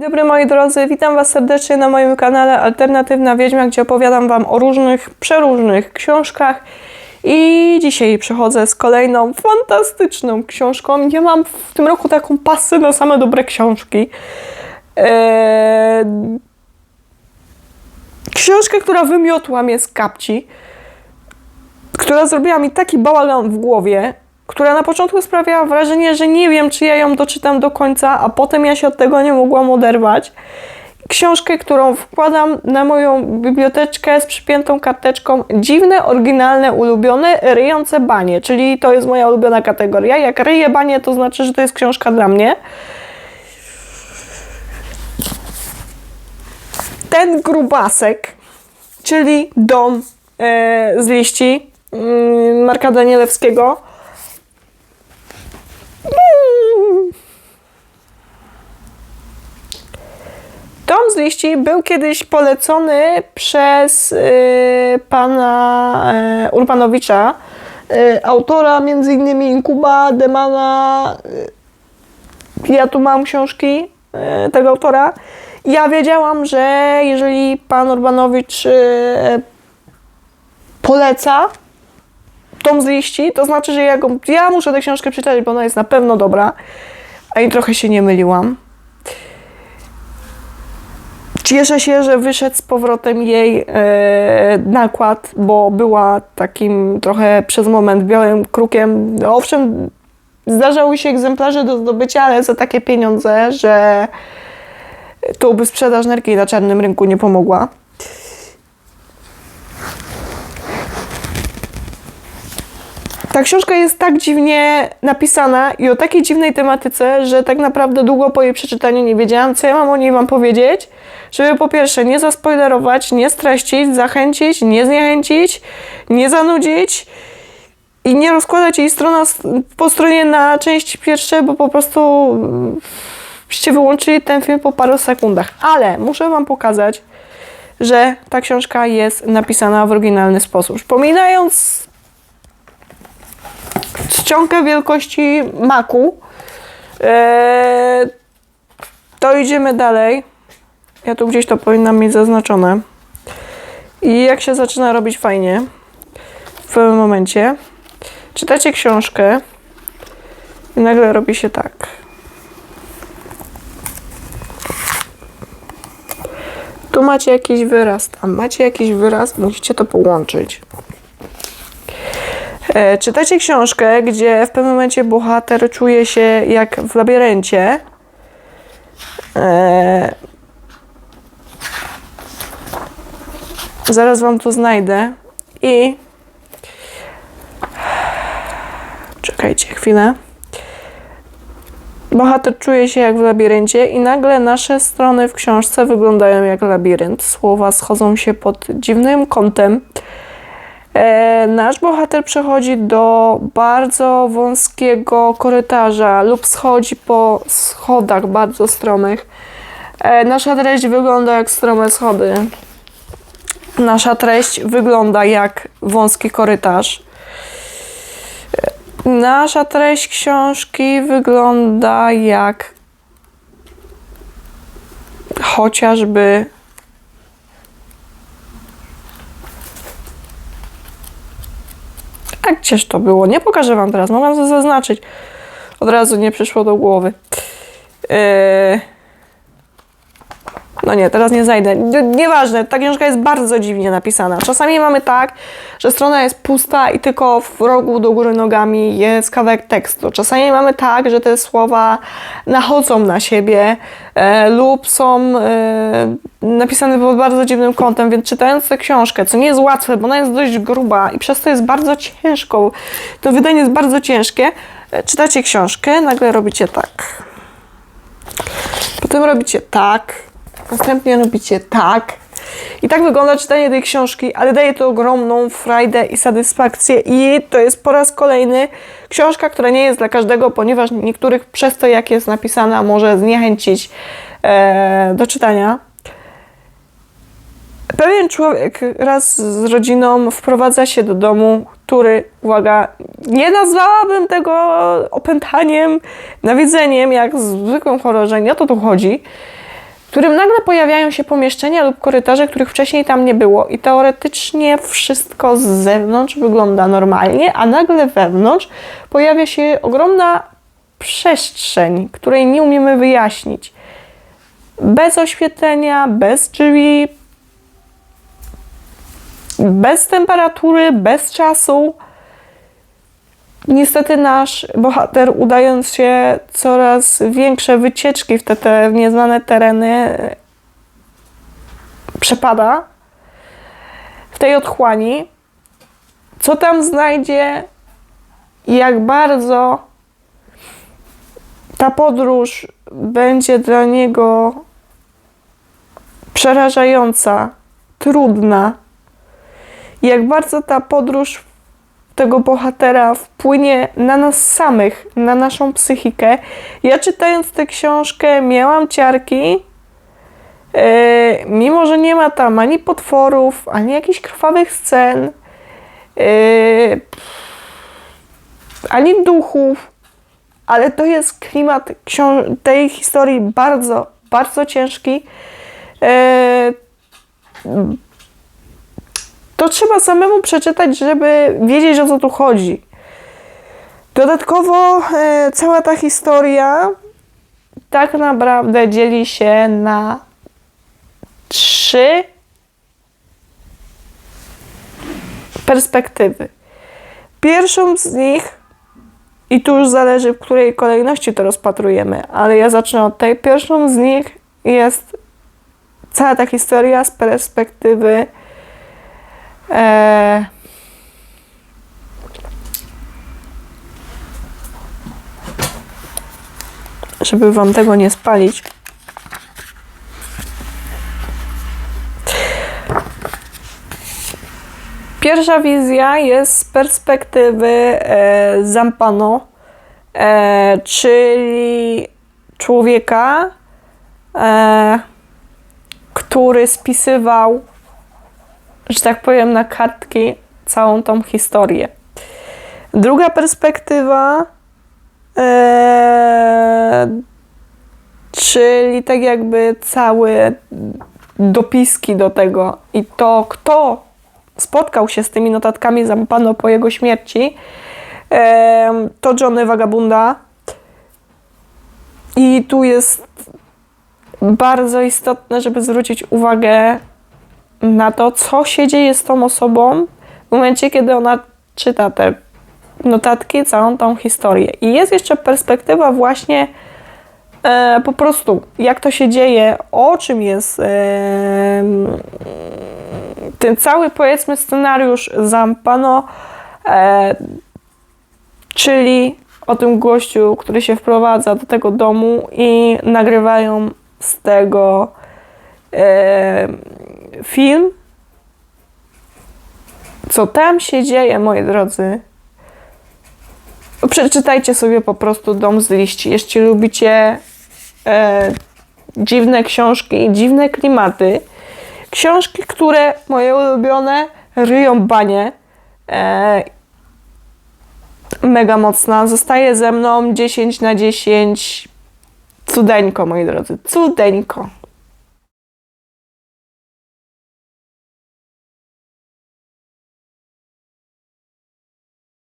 Dobry moi drodzy, witam Was serdecznie na moim kanale Alternatywna Wiedźma, gdzie opowiadam Wam o różnych, przeróżnych książkach. I dzisiaj przychodzę z kolejną fantastyczną książką. Ja mam w tym roku taką pasję na same dobre książki. Eee... Książkę, która wymiotła mnie z kapci, która zrobiła mi taki bałagan w głowie, która na początku sprawiała wrażenie, że nie wiem, czy ja ją doczytam do końca, a potem ja się od tego nie mogłam oderwać. Książkę, którą wkładam na moją biblioteczkę z przypiętą karteczką dziwne, oryginalne, ulubione, ryjące banie, czyli to jest moja ulubiona kategoria. Jak ryję banie, to znaczy, że to jest książka dla mnie. Ten grubasek, czyli dom e, z liści mm, Marka Danielewskiego, liści był kiedyś polecony przez y, pana y, Urbanowicza, y, autora między innymi Inkuba, Demana. Y, ja tu mam książki y, tego autora. Ja wiedziałam, że jeżeli pan Urbanowicz y, poleca Dom z liści, to znaczy, że ja, go, ja muszę tę książkę przeczytać, bo ona jest na pewno dobra. A i trochę się nie myliłam. Cieszę się, że wyszedł z powrotem jej e, nakład, bo była takim trochę przez moment białym krukiem. Owszem, zdarzały się egzemplarze do zdobycia, ale za takie pieniądze, że tu by sprzedaż nerki na czarnym rynku nie pomogła. Ta książka jest tak dziwnie napisana i o takiej dziwnej tematyce, że tak naprawdę długo po jej przeczytaniu nie wiedziałam, co ja mam o niej wam powiedzieć, żeby po pierwsze nie zaspoilerować, nie streścić, zachęcić, nie zniechęcić, nie zanudzić i nie rozkładać jej strona po stronie na części pierwsze, bo po prostu byście wyłączyli ten film po paru sekundach. Ale muszę wam pokazać, że ta książka jest napisana w oryginalny sposób. Przypominając czcionkę wielkości maku. Eee, to idziemy dalej. Ja tu gdzieś to powinnam mieć zaznaczone. I jak się zaczyna robić fajnie w pewnym momencie. Czytacie książkę i nagle robi się tak. Tu macie jakiś wyraz, tam macie jakiś wyraz, musicie to połączyć. E, czytacie książkę, gdzie w pewnym momencie bohater czuje się jak w labiryncie. E, zaraz wam to znajdę i czekajcie chwilę. Bohater czuje się jak w labiryncie i nagle nasze strony w książce wyglądają jak labirynt. Słowa schodzą się pod dziwnym kątem. E, nasz bohater przechodzi do bardzo wąskiego korytarza lub schodzi po schodach bardzo stromych. E, nasza treść wygląda jak strome schody. Nasza treść wygląda jak wąski korytarz. E, nasza treść książki wygląda jak chociażby Gdzież to było? Nie pokażę Wam teraz, mogłam to zaznaczyć. Od razu nie przyszło do głowy. Yy... No nie, teraz nie zajdę. Nieważne, ta książka jest bardzo dziwnie napisana. Czasami mamy tak, że strona jest pusta i tylko w rogu do góry nogami jest kawałek tekstu. Czasami mamy tak, że te słowa nachodzą na siebie e, lub są e, napisane pod bardzo dziwnym kątem, więc czytając tę książkę, co nie jest łatwe, bo ona jest dość gruba i przez to jest bardzo ciężką, to wydanie jest bardzo ciężkie, e, czytacie książkę, nagle robicie tak. Potem robicie tak, Następnie robicie tak. I tak wygląda czytanie tej książki, ale daje to ogromną frajdę i satysfakcję. I to jest po raz kolejny książka, która nie jest dla każdego, ponieważ niektórych przez to, jak jest napisana, może zniechęcić e, do czytania. Pewien człowiek raz z rodziną wprowadza się do domu, który, uwaga, nie nazwałabym tego opętaniem, nawiedzeniem, jak zwykłym chororze, nie o to tu chodzi w którym nagle pojawiają się pomieszczenia lub korytarze, których wcześniej tam nie było i teoretycznie wszystko z zewnątrz wygląda normalnie, a nagle wewnątrz pojawia się ogromna przestrzeń, której nie umiemy wyjaśnić. Bez oświetlenia, bez drzwi, bez temperatury, bez czasu. Niestety nasz bohater, udając się coraz większe wycieczki w te, te nieznane tereny, przepada w tej otchłani. Co tam znajdzie, jak bardzo ta podróż będzie dla niego przerażająca, trudna, jak bardzo ta podróż tego bohatera wpłynie na nas samych, na naszą psychikę. Ja czytając tę książkę miałam ciarki, e, mimo że nie ma tam ani potworów, ani jakichś krwawych scen, e, ani duchów, ale to jest klimat tej historii bardzo, bardzo ciężki. E, to trzeba samemu przeczytać, żeby wiedzieć o co tu chodzi. Dodatkowo e, cała ta historia tak naprawdę dzieli się na trzy perspektywy. Pierwszą z nich, i tu już zależy, w której kolejności to rozpatrujemy, ale ja zacznę od tej. Pierwszą z nich jest cała ta historia z perspektywy e, żeby wam tego nie spalić. Pierwsza wizja jest z perspektywy e, Zampano, e, czyli człowieka, e, który spisywał, że tak powiem, na kartki całą tą historię. Druga perspektywa, e, czyli tak jakby całe dopiski do tego i to, kto spotkał się z tymi notatkami Zampano po jego śmierci, em, to Johnny Vagabunda. I tu jest bardzo istotne, żeby zwrócić uwagę na to, co się dzieje z tą osobą w momencie, kiedy ona czyta te notatki, całą tą historię. I jest jeszcze perspektywa właśnie e, po prostu, jak to się dzieje, o czym jest em, ten cały, powiedzmy, scenariusz Zampano, e, czyli o tym gościu, który się wprowadza do tego domu i nagrywają z tego e, film. Co tam się dzieje, moi drodzy? Przeczytajcie sobie po prostu Dom z liści. Jeśli lubicie e, dziwne książki, dziwne klimaty, książki, które moje ulubione ryją banie. E, mega mocna. Zostaje ze mną 10 na 10. Cudeńko, moi drodzy. Cudeńko.